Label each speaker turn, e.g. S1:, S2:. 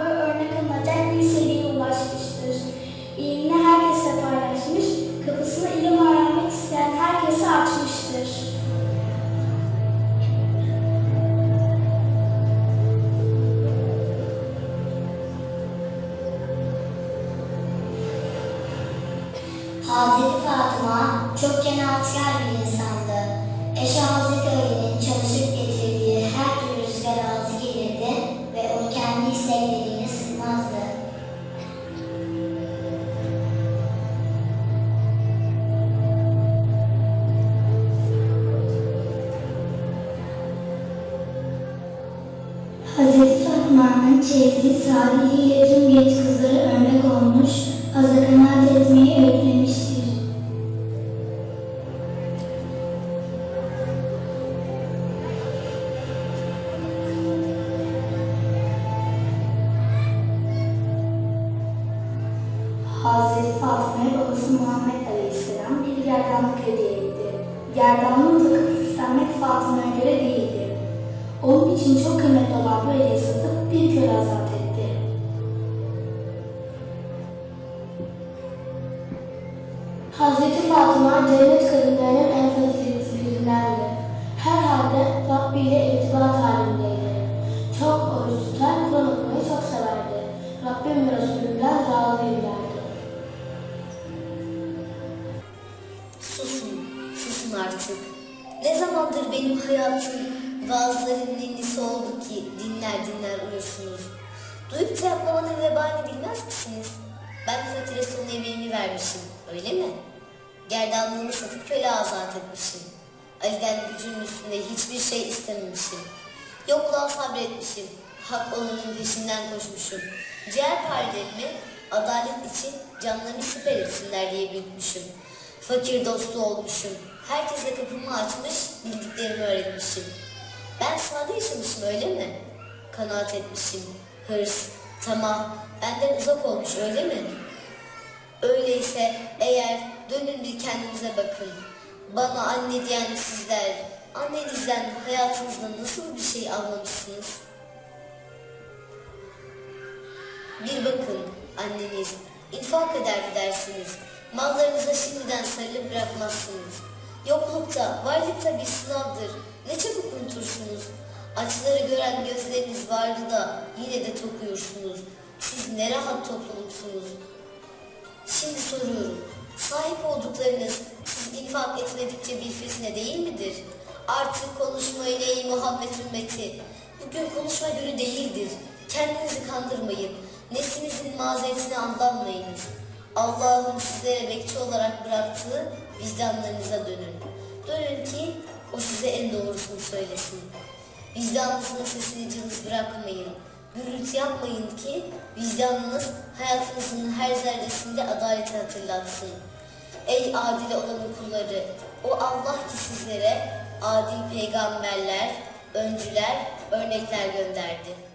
S1: ve
S2: örnek alınarak bir seviyeye ulaşmıştır. İlmini herkese paylaşmış, kapısını ilim öğrenmek isteyen herkese açmıştır. Hazreti Fatıma çok canavatçılar bir insandı. Eşi
S3: Hazreti Ali'nin çalışıp getirdiği Hazreti Fatma'nın çeyizi sahibiyle tüm genç kızlara örnek olmuş, aza kanaat etmeyi öğretmiştir. Hazreti Fatma'ya babası Muhammed Aleyhisselam bir gerdanlık hediye etti. Gerdanlığın takıp süslenmek Fatma'ya göre değildi. Onun için çok kıymetli olan hediye satıp bir köle azat etti. Hazreti Fatıma cennet kadınlarının en faziletlilerindendi. Herhalde Rabbi ile irtibat halindeydi. Çok oruç tutar, Kur'an okumayı çok severdi. Rabbim ve Resulünden razıydı.
S4: Susun, susun artık. Ne zamandır benim hayatım vaazların ninnisi oldu ki dinler dinler uyursunuz. Duyup da yapmamanın vebalini bilmez misiniz? Ben faturasının emeğini vermişim, öyle mi? Gerdanlığımı satıp köle azat etmişim. Ali'den gücümün üstünde hiçbir şey istememişim. Yokluğa sabretmişim. Hak olanın peşinden koşmuşum. Ciğer parletme, adalet için canlarını siper etsinler diye büyütmüşüm. Fakir dostu olmuşum. Herkese kapımı açmış, bildiklerimi öğretmişim. Ben sade yaşamışım öyle mi? Kanaat etmişim. Hırs, tamah, benden uzak olmuş öyle mi? Öyleyse eğer dönün bir kendinize bakın. Bana anne diyen sizler, annenizden hayatınızda nasıl bir şey almamışsınız? Bir bakın anneniz infak ederdi dersiniz. Mallarınıza şimdiden sarılıp bırakmazsınız. Yoklukta, varlıkta bir sınavdır. Ne çabuk unutursunuz. Açları gören gözleriniz vardı da yine de tok uyursunuz. Siz ne rahat topluluksunuz. Şimdi soruyorum. Sahip olduklarınız siz infak etmedikçe bir fitne değil midir? Artık konuşmayın ey Muhammed ümmeti. Bugün konuşma günü değildir. Kendinizi kandırmayın. Neslinizin mazeretine aldanmayınız. Allah'ın sizlere bekçi olarak bıraktığı vicdanlarınıza dönün. Dönün ki o size en doğrusunu söylesin. Vicdanınızın sesini cılız bırakmayın. Gürültü yapmayın ki vicdanınız hayatınızın her zerresinde adaleti hatırlatsın. Ey adil olanın kulları, o Allah ki sizlere adil peygamberler, öncüler, örnekler gönderdi.